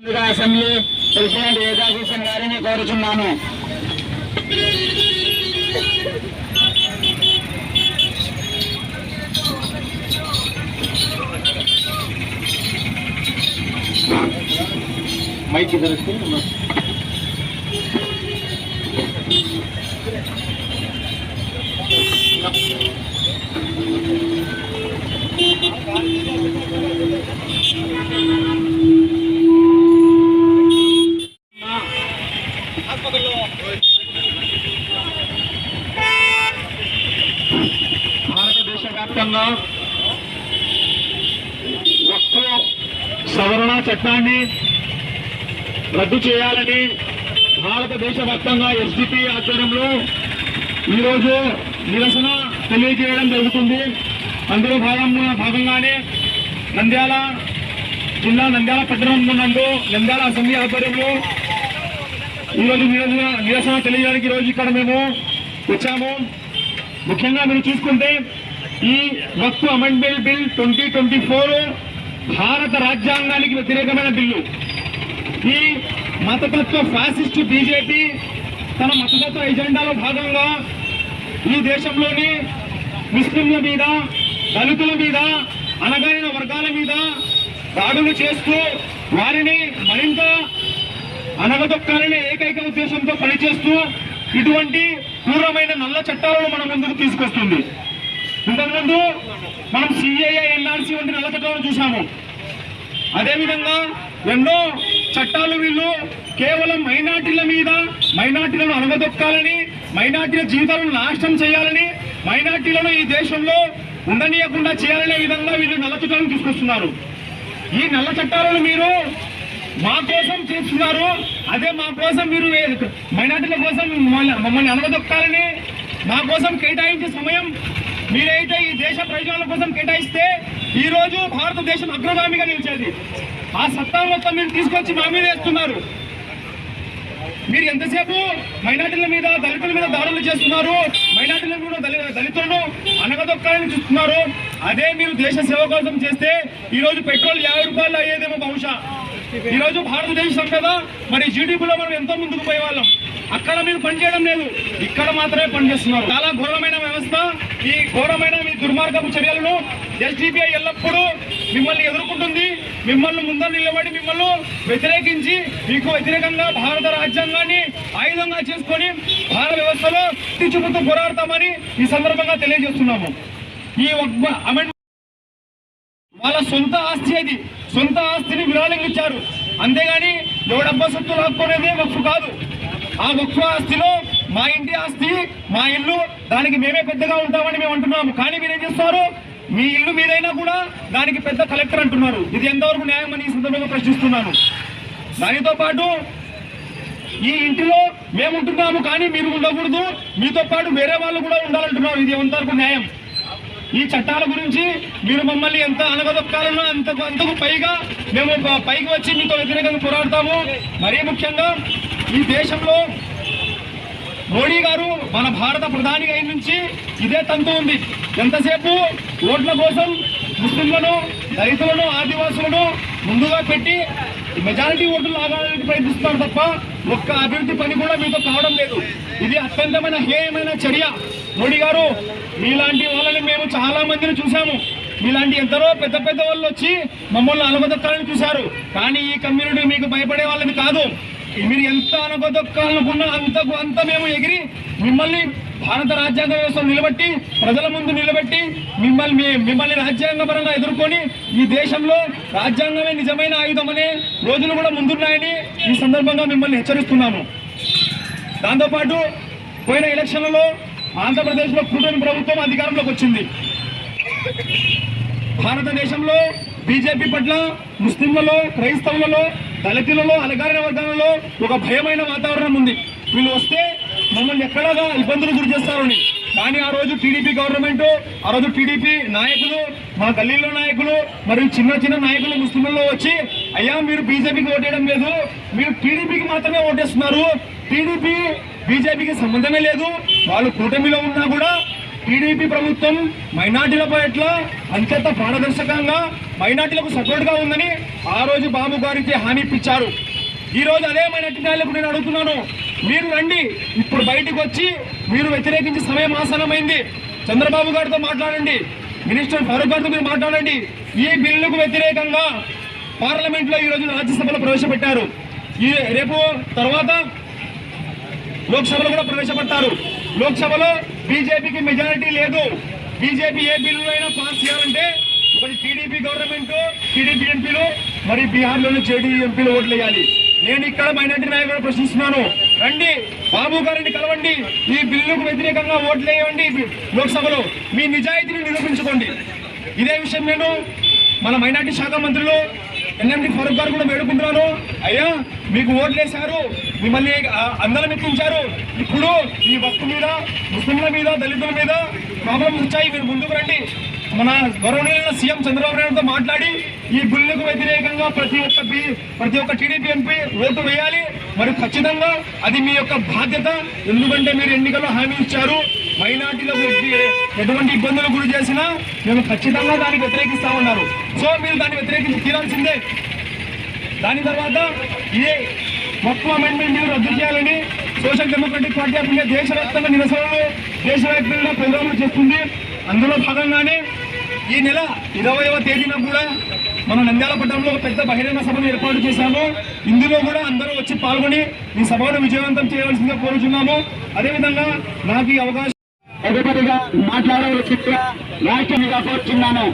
ముందుగా assembly president యేదాకృష్ణ గారిని కోరుచున్నాను. మైక్ ఇద్దరికి భారతదేశ వ్యాప్తంగా వక్ఫ్ సవరణ చట్టాన్ని రద్దు చేయాలని భారతదేశ వ్యాప్తంగా ఎస్డిపి ఆధ్వర్యంలో ఈరోజు నిరసన తెలియజేయడం జరుగుతుంది. అందులో భాగంగా భాగంగానే నంద్యాల జిల్లా నంద్యాల పట్టణం నందు నంద్యాల అసెంబ్లీ ఆధ్వర్యంలో ఈరోజు నిరసన నిరసన తెలియజేయడానికి ఈరోజు ఇక్కడ మేము వచ్చాము. ముఖ్యంగా మీరు చూసుకుంటే ఈ వక్ఫ్ amendment bill twenty twenty four భారత రాజ్యాంగానికి వ్యతిరేకమైన బిల్లు. ఈ మతతత్వ ఫ్యాసిస్ట్ బీజేపీ తన మతతత్వ ఎజెండాలో భాగంగా ఈ దేశంలోని ముస్లింల మీద దళితుల మీద అణగారిన వర్గాల మీద దాడులు చేస్తూ వారిని మరింత అనగదొక్కాలనే ఏకైక ఉద్దేశంతో పనిచేస్తూ ఇటువంటి క్రూరమైన నల్ల చట్టాలను మన ముందుకు తీసుకొస్తుంది. ఇంతకుముందు మనం సిఐఏ ఎన్ఆర్సీ వంటి నల్ల చట్టాలను చూసాము అదేవిధంగా ఎన్నో చట్టాలు వీళ్ళు కేవలం మైనార్టీల మీద మైనార్టీలను అనగదొక్కాలని మైనార్టీల జీవితాలను నాశనం చేయాలని మైనార్టీలను ఈ దేశంలో ఉండనీయకుండా చేయాలనే విధంగా వీళ్ళు నల్ల చట్టాలను తీసుకొస్తున్నారు. ఈ నల్ల చట్టాలను మీరు మా కోసం చేస్తున్నారు. అదే మా కోసం మీరు మైనార్టీల కోసం మమ్మల్ని మమ్మల్ని అనగదొక్కాలని మా కోసం కేటాయించే సమయం మీరైతే ఈ దేశ ప్రయోజనాల కోసం కేటాయిస్తే ఈ రోజు భారతదేశం అగ్రగామిగా నిలిచేది. ఆ సత్తా మొత్తం మీరు తీసుకొచ్చి మా మీద వేస్తున్నారు. మీరు ఎంతసేపు మైనార్టీల మీద దళితుల మీద దాడులు చేస్తున్నారు? మైనార్టీలను కూడా దళి దళితులను అనగదొక్కాలని చూస్తున్నారు. అదే మీరు దేశ సేవ కోసం చేస్తే ఈ రోజు పెట్రోల్ యాభై రూపాయలు అయ్యేదేమో బహుశా. ఈ రోజు భారతదేశం కదా మరి జీడిపిలో మనం ఎంతో ముందుకు పోయే వాళ్ళం అక్కడ మీరు పనిచేయడం లేదు. ఇక్కడ మాత్రమే పనిచేస్తున్నారు చాలా ఘోరమైన వ్యవస్థ. ఈ ఘోరమైన మీ దుర్మార్గపు చర్యలను ఎస్డిపిఐ ఎల్లప్పుడూ మిమ్మల్ని ఎదుర్కొంటుంది. మిమ్మల్ని ముందర నిలబడి మిమ్మల్ని వ్యతిరేకించి మీకు వ్యతిరేకంగా భారత రాజ్యాంగాన్ని ఆయుధంగా చేసుకొని భారత వ్యవస్థలో తీర్చిపుతూ పోరాడతామని ఈ సందర్భంగా తెలియజేస్తున్నాము. ఈ అమెండ్ వాళ్ళ సొంత ఆస్తి అది. సొంత ఆస్తిని విరాళంగా ఇచ్చారు. అంతేగాని ఎవడబ్బా సొత్తు లాక్కునేదే వక్ఫ్ కాదు. ఆ ముఖ్య ఆస్తిలో మా ఇంటి ఆస్తి మా ఇల్లు దానికి మేమే పెద్దగా ఉంటామని మేము అంటున్నాము. కానీ మీరేం చేస్తారు? మీ ఇల్లు మీదైనా కూడా దానికి పెద్ద కలెక్టర్ అంటున్నారు. ఇది ఎంతవరకు న్యాయం అని ఈ సందర్భంగా ప్రశ్నిస్తున్నాను. దానితో పాటు ఈ ఇంటిలో మేము ఉంటున్నాము కానీ మీరు ఉండకూడదు. మీతో పాటు వేరే వాళ్ళు కూడా ఉండాలంటున్నారు. ఇది ఎంతవరకు న్యాయం? ఈ చట్టాల గురించి మీరు మమ్మల్ని ఎంత అనగదొక్కాలన్నా అంత అంతకు పైగా మేము పైకి వచ్చి మీతో వ్యతిరేకంగా పోరాడతాము. మరీ ముఖ్యంగా ఈ దేశంలో మోడీ గారు మన భారత ప్రధాని అయిన నుంచి ఇదే తంతు ఉంది. ఎంతసేపు ఓట్ల కోసం ముస్లింలను దళితులను ఆదివాసులను ముందుగా పెట్టి మెజారిటీ ఓట్లు లాగడానికి ప్రయత్నిస్తున్నారు తప్ప ఒక్క అభివృద్ధి పని కూడా మీతో కావడం లేదు. ఇది అత్యంతమైన హేయమైన చర్య. మోడీ గారు మీలాంటి వాళ్ళని మేము చాలా మందిని చూసాము మీలాంటి ఎందరో పెద్ద పెద్ద వాళ్ళు వచ్చి మమ్మల్ని అలవదత్తాలని చూశారు. కానీ ఈ కమ్యూనిటీ మీకు భయపడే వాళ్ళది కాదు. మీరు ఎంత అనగదొక్కాలనుకున్నా అంతకు అంత మేము ఎగిరి మిమ్మల్ని భారత రాజ్యాంగ వ్యవస్థను నిలబెట్టి ప్రజల ముందు నిలబెట్టి మిమ్మల్ని మిమ్మల్ని రాజ్యాంగపరంగా ఎదుర్కొని ఈ దేశంలో రాజ్యాంగమే నిజమైన ఆయుధం అనే రోజులు కూడా ముందున్నాయని ఈ సందర్భంగా మిమ్మల్ని హెచ్చరిస్తున్నాము. దాంతోపాటు పోయిన ఎలక్షన్లలో ఆంధ్రప్రదేశ్లో కూటమి ప్రభుత్వం అధికారంలోకి వచ్చింది. భారతదేశంలో బీజేపీ పట్ల ముస్లింలలో క్రైస్తవులలో దళితులలో అలగారిన వర్గాలలో ఒక భయమైన వాతావరణం ఉంది. వీళ్ళు వస్తే మమ్మల్ని ఎక్కడగా ఇబ్బందులు గురి చేస్తారని. కానీ ఆ రోజు టీడీపీ గవర్నమెంట్ ఆ రోజు టీడీపీ నాయకులు మా గల్లీలో నాయకులు మరియు చిన్న చిన్న నాయకులు ముస్లింలలో వచ్చి అయ్యా మీరు బీజేపీకి ఓటేయడం లేదు. మీరు టీడీపీకి మాత్రమే ఓటేస్తున్నారు. టీడీపీ బీజేపీకి సంబంధమే లేదు. వాళ్ళు కూటమిలో ఉన్నా కూడా టీడీపీ ప్రభుత్వం మైనార్టీల పట్ల అంతంత పారదర్శకంగా మైనార్టీలకు సపోర్ట్గా ఉందని ఆ రోజు బాబు గారికి హామీ ఇప్పించారు. ఈరోజు అదే మైనార్టీ నాయకులకు నేను అడుగుతున్నాను మీరు రండి ఇప్పుడు బయటకు వచ్చి మీరు వ్యతిరేకించే సమయం ఆసనమైంది చంద్రబాబు గారితో మాట్లాడండి మినిస్టర్ ఫరూక్ గారితో మీరు మాట్లాడండి. ఈ బిల్లుకు వ్యతిరేకంగా పార్లమెంట్లో ఈరోజు ఈ రోజు రాజ్యసభలో ప్రవేశపెట్టారు. ఈ రేపు తర్వాత లోక్సభలో కూడా ప్రవేశపెట్టారు లోక్సభలో బీజేపీకి మెజారిటీ లేదు. బీజేపీ ఏ బిల్లు అయినా పాస్ చేయాలంటే మరి టీడీపీ గవర్నమెంట్ టీడీపీ ఎంపీలు మరి బీహార్లోని జేడీ ఎంపీలు ఓట్లు వేయాలి. నేను ఇక్కడ మైనార్టీ నాయకులు ప్రశ్నిస్తున్నాను. రండి బాబు గారిని కలవండి. ఈ బిల్లుకు వ్యతిరేకంగా ఓట్లు వేయండి లోక్సభలో. మీ నిజాయితీని నిరూపించుకోండి. ఇదే విషయం నేను మన మైనార్టీ శాఖ మంత్రులు ఎన్ఎండి ఫరూక్ గారు కూడా వేడుకుంటున్నాను అయ్యా మీకు ఓట్లేశారు. మిమ్మల్ని అందరం ఎక్కించారు. ఇప్పుడు ఈ వక్తు మీద ముస్లింల మీద దళితుల మీద ప్రాబ్లమ్స్ వచ్చాయి. మీరు ముందుకు రండి. మన గౌరవనీయులైన సీఎం చంద్రబాబు నాయుడుతో మాట్లాడి ఈ బిల్లుకు వ్యతిరేకంగా ప్రతి ఒక్క ప్రతి ఒక్క టీడీపీ ఎంపీ ఓటు వేయాలి. మరి ఖచ్చితంగా అది మీ యొక్క బాధ్యత. ఎందుకంటే మీరు ఎన్నికల్లో హామీ ఇచ్చారు. మైనార్టీలకు ఎటువంటి ఇబ్బందులు గురి చేసినా మేము ఖచ్చితంగా దానికి వ్యతిరేకిస్తామన్నారు సో మీరు దాన్ని వ్యతిరేకించి తీరాల్సిందే. దాని తర్వాత ఇదే మొత్తం అమెండ్మెంట్ రద్దు చేయాలని Social Democratic Party of India దేశవ్యాప్తంగా నిరసనలు దేశవ్యాప్తంగా ప్రోగ్రాంలు చేస్తుంది. అందులో భాగంగానే ఈ నెల ఇరవైవ తేదీన కూడా మన నంద్యాల పట్టణంలో ఒక పెద్ద బహిరంగ సభను ఏర్పాటు చేశాము. ఇందులో కూడా అందరూ వచ్చి పాల్గొని ఈ సభను విజయవంతం చేయవలసిందిగా కోరుచున్నాము. అదేవిధంగా నాకు ఈ అవకాశం తదుపరిగా మాట్లాడవలసిందిగా రాష్ట్రంగా కోరుచున్నాను.